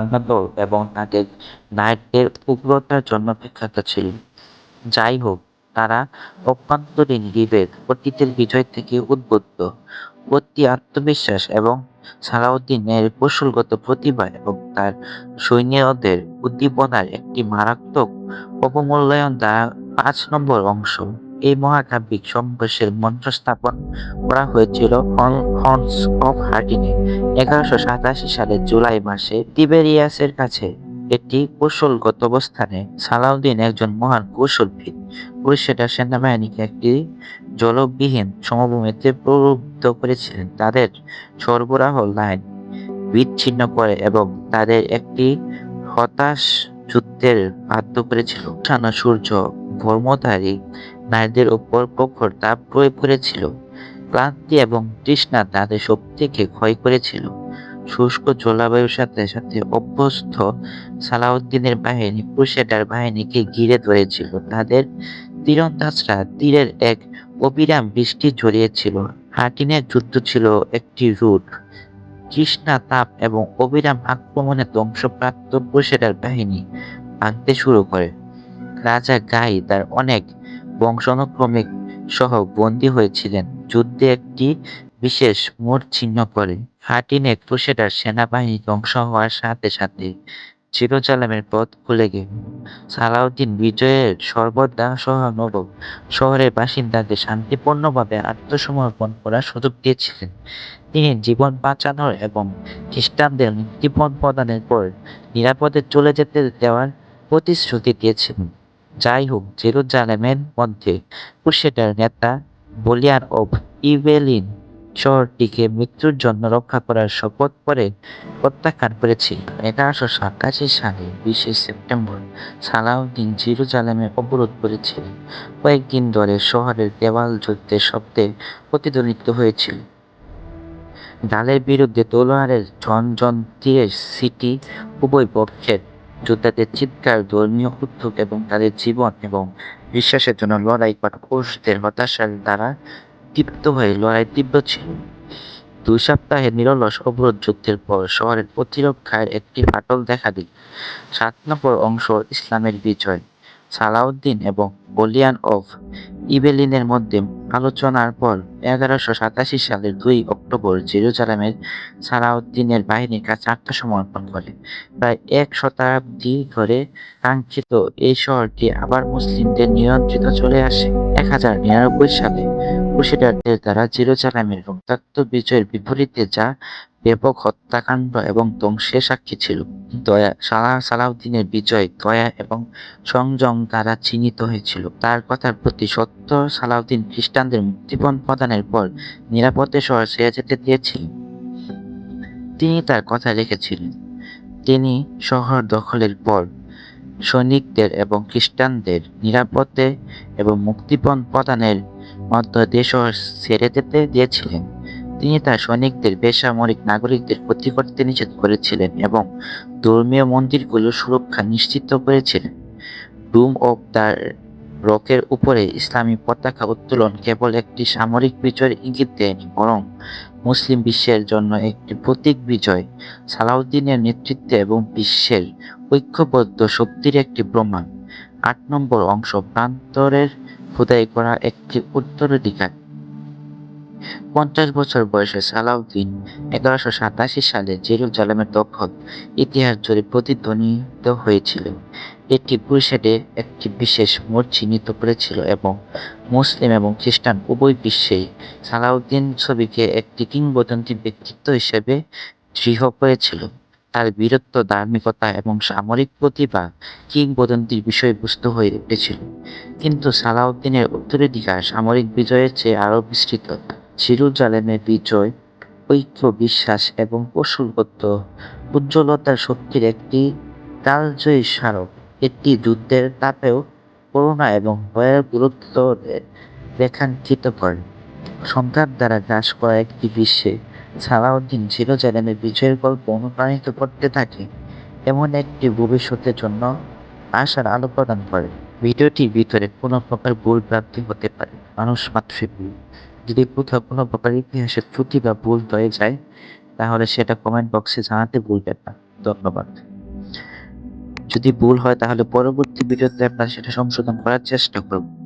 সৈন্যদল এবং তাদের নায়কদের উগ্রতার জন্য বিখ্যাত ছিল। যাইহোক, তারা অভ্যন্তরীণ বিভেদ, অতীতের বিজয় থেকে উদ্বুদ্ধ, অতি আত্মবিশ্বাস এবং সালাউদ্দিনের কৌশলগত প্রতিভা এবং তার সৈন্যদের উদ্দীপনার একটি মারাত্মক অবমূল্যায়ন দ্বারা পাঁচ নম্বর অংশ। এই মহাকাব্যিক সংঘর্ষের মঞ্চ স্থাপন করা হয়েছিল হর্নস অফ হার্ডিনে এগারোশো সাতাশি সালের জুলাই মাসে তিবেরিয়াসের কাছে। একটি কৌশলগত অবস্থানে সালাউদ্দিন একজন মহান কৌশলবিদ ক্রুসেডার সেনাবাহিনীকে একটি জলবিহীন সমভূমিতে প্রলুব্ধ করেছিলেন, তাদের সরবরাহ লাইন বিচ্ছিন্ন করে এবং তাদের একটি হতাশ যুদ্ধের বাধ্য করেছিল। সূর্য ধর্মধারী নারীদের উপর প্রখর তাপ প্রয়োগ করেছিল, ক্লান্তি এবং তৃষ্ণা তাদের শক্তিকে ক্ষয় করেছিল। শুষ্ক জলবায়ুর সাথে সাথে অভ্যস্ত সালাউদ্দিনের বাহিনী ক্রুসেডার বাহিনীকে ঘিরে ধরেছিল, তাদের তীরন্দাজরা তীরের এক অবিরাম বৃষ্টি ঝরিয়েছিল। হার্ডিনের যুদ্ধ ছিল একটি রুট, তৃষ্ণা, তাপ এবং অবিরাম আক্রমণে ধ্বংসপ্রাপ্ত ক্রুসেডার বাহিনী ভাঙতে শুরু করে। রাজা গাই তার অনেক বংশানুক্রমিক সহ বন্দী হয়েছিলেন, যুদ্ধে একটি বিশেষ মোড় ছিন্ন করে। হার্ডিনের ক্রুসেডার সেনাবাহিনী ধ্বংস হওয়ার সাথে সাথে জেরুজালেমের পথ খুলে গেল। সালাউদ্দিন বিজয়ের সর্বদা সহানুভূক শহরের বাসিন্দাদের শান্তিপূর্ণভাবে আত্মসমর্পণ করার সুযোগ দিয়েছিলেন। তিনি জীবন বাঁচানোর এবং খ্রিস্টানদের মুক্তিপণ প্রদানের পর নিরাপদে চলে যেতে দেওয়ার প্রতিশ্রুতি দিয়েছিলেন। যাইহোক, জেরুজালেমের মধ্যে ক্রুসেডার নেতা বলিয়ান অব ইভেলিন শহরটিকে মৃত্যুর জন্য রক্ষা করার শপথ করে প্রত্যাখ্যান করেছিলেন। এগারোশো সাতাশি সালে বিশে সেপ্টেম্বর সালাউদ্দিন জেরুজালেমে অবরোধ করেছিলেন। কয়েকদিন ধরে শহরের দেওয়াল যুদ্ধের শব্দে প্রতিধ্বনিত হয়েছিল। ডালের বিরুদ্ধে তলোয়ারের ঝনঝন, দিয়ে সিটি উভয় পক্ষের যোদ্ধাদের চিৎকার, ধর্মীয় উদ্যোগ এবং তাদের জীবন এবং বিশ্বাসের জন্য লড়াই করা পুরুষদের হতাশার দ্বারা তৃপ্ত হয়ে লড়াই তীব্র ছিল। দুই সপ্তাহের নিরলস অবরোধ যুদ্ধের পর শহরের প্রতিরক্ষায় একটি ফাটল দেখা দিল। সাত নম্বর অংশ ইসলামের বিজয় সালাউদ্দিন এবং বলিয়ান অফ ইবেলিনের মধ্যে আলোচনার পর এগারোশো সাতাশি সালের দুই অক্টোবর জেরুজালামের সালাউদ্দিনের বাহিনীর কাছে আত্মসমর্পণ করে। প্রায় এক শতাব্দী ধরে কাঙ্ক্ষিত এই শহরটি আবার মুসলিমদের নিয়ন্ত্রিত চলে আসে। এক হাজার নিরানব্বই সালে ক্রুসেডারদের দ্বারা জেরুজালেমের রক্তাক্ত বিজয়ের বিপরীতে যা ব্যাপক হত্যাকাণ্ড এবং ধ্বংসের সাক্ষী ছিল। দয়া সালাহ সালাউদ্দিনের বিজয়, দয়া এবং সংযম দ্বারা চিহ্নিত হয়েছিল। তার কথার প্রতি সত্য সালাউদ্দিন খ্রিস্টানদের মুক্তিপণ প্রদানের পর নিরাপদে শহর ছেড়ে যেতে দিয়েছিলেন। তিনি তার কথা রেখেছিলেন। তিনি শহর দখলের পর সৈনিকদের এবং খ্রিস্টানদের নিরাপদে এবং মুক্তিপণ প্রদানের মধ্যে শহর ছেড়ে যেতে দিয়েছিলেন। তিনি তার সৈনিকদের বেসামরিক নাগরিকদের ক্ষতি করতে নিষেধ করেছিলেন এবং ধর্মীয় মন্দিরগুলোর সুরক্ষা নিশ্চিত করেছিলেন। ডুম অব দ্য রকের উপরে ইসলামী পতাকা উত্তোলন কেবল একটি সামরিক বিজয়ের ইঙ্গিত দেয়নি, বরং মুসলিম বিশ্বের জন্য একটি প্রতীক বিজয়, সালাউদ্দিনের নেতৃত্বে এবং বিশ্বের ঐক্যবদ্ধ শক্তির একটি প্রমাণ। আট নম্বর অংশ প্রান্তরের খোদাই করা একটি উত্তরাধিকার পঞ্চাশ বছর বয়সে সালাউদ্দিন এগারোশো সাতাশি সালে জেরুজালেমের দখল ইতিহাস জুড়ে প্রতিধ্বনিত হয়েছিল। এটি ক্রুসেডে একটি বিশেষ মোড় চিহ্নিত করেছিল এবং মুসলিম এবং খ্রিস্টান উভয় বিশ্বেই সালাউদ্দিন ছবিকে একটি কিংবদন্তি ব্যক্তিত্ব হিসেবে দৃঢ় করেছিল। তার বীরত্ব, ধার্মিকতা এবং সামরিক প্রতিভা কিংবদন্তির বিষয়বস্তু হয়ে উঠেছিল। কিন্তু সালাউদ্দিনের উত্তরাধিকার সামরিক বিজয়ের চেয়ে আরও বিস্তৃত। জেরুজালেমের বিজয় ঐক্য, বিশ্বাস এবং কৌশলগত উজ্জ্বলতার শক্তির একটি কালজয়ী স্মারক। এটি যুদ্ধের তাপেও করুণা এবং ভয়ের গুরুত্ব রেখাঙ্কিত করে। সংঘাত দ্বারা গ্রাস করা একটি বিশ্বে সালাউদ্দিন জেরুজালেমের বিজয়ের গল্প অনুপ্রাণিত করতে থাকে, এমন একটি ভবিষ্যতের জন্য আশার আলো প্রদান করে। ভিডিওটির ভিতরে কোনো প্রকার ভুল ভ্রান্তি হতে পারে, মানুষ মাত্রই। যদি কোথাও কোনো প্রকার ইতিহাসের ত্রুটি বা ভুল হয়ে যায়, তাহলে সেটা কমেন্ট বক্সে জানাতে ভুলবেন না। ধন্যবাদ। যদি ভুল হয় তাহলে পরবর্তী ভিডিওতে আমরা সেটা সংশোধন করার চেষ্টা করব